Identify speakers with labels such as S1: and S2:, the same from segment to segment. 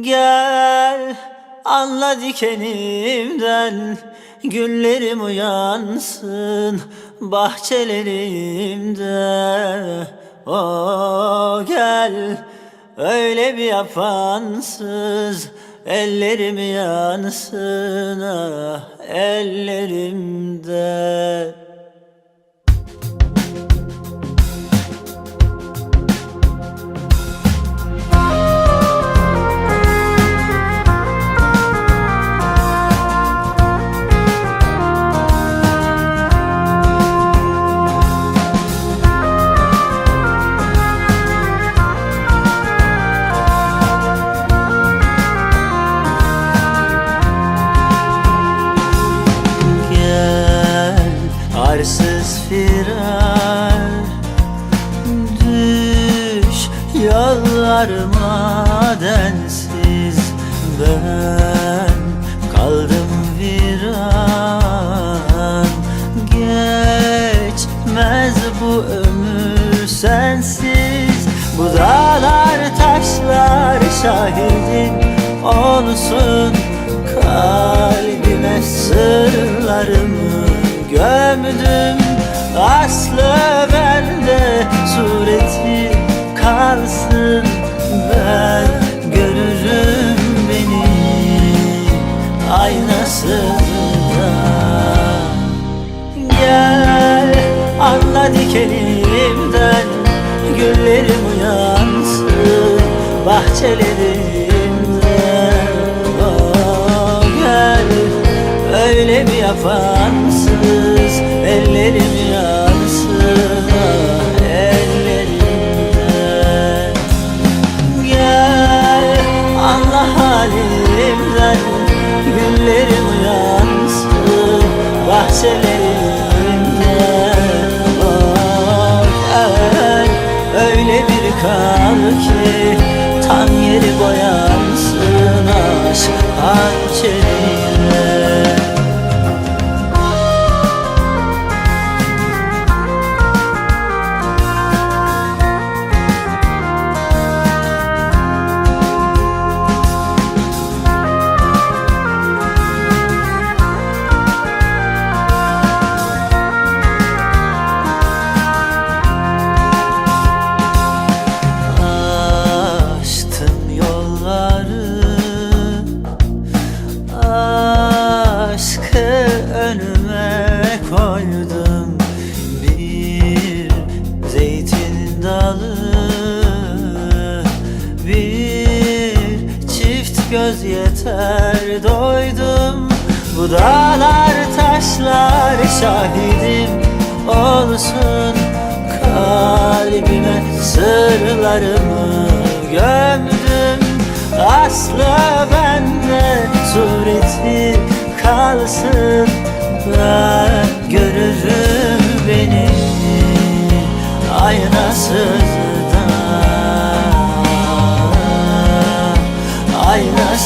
S1: Gel anla dikenimden Güllerim uyansın bahçelerimde. O gel öyle bir yapansız Ellerim yansın ah ellerimde firar Düş yollarıma densiz. Ben kaldım viran Geçmez bu ömür sensiz. Bu dağlar taşlar şahidin olsun. Kalbime sırlarımı gömdüm Aslı bende sureti kalsın Ben görürüm beni aynasında. Gel anla dikenimden Güllerim uyansın bahçelerimde Oh, gel öyle bir yapansız Ellerim bahçelerimde Oh gel öyle bir kal ki Tan yeri boyansın aşk hançeriyle yeter. Doydum Bu dağlar taşlar şahidim olsun. Kalbime sırlarımı gömdüm. Aslı bende sureti kalsın. Ben görürüm beni. Aynasızda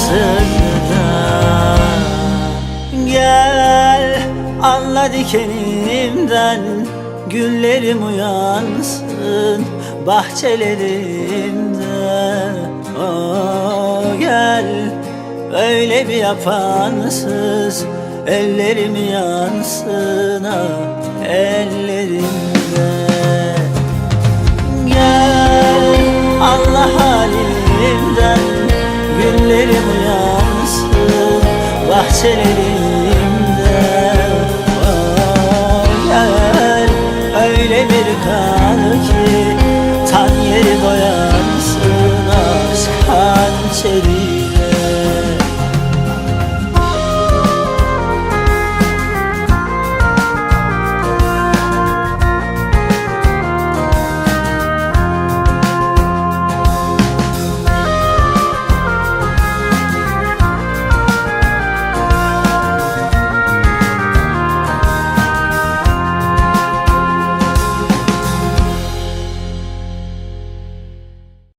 S1: Aynasızda Gel anla dikenimden Güllerim uyansın bahçelerimde Oh gel öyle bir yapansız Ellerim yansın ah ellerimde Gel Allah halimden bahçelerimde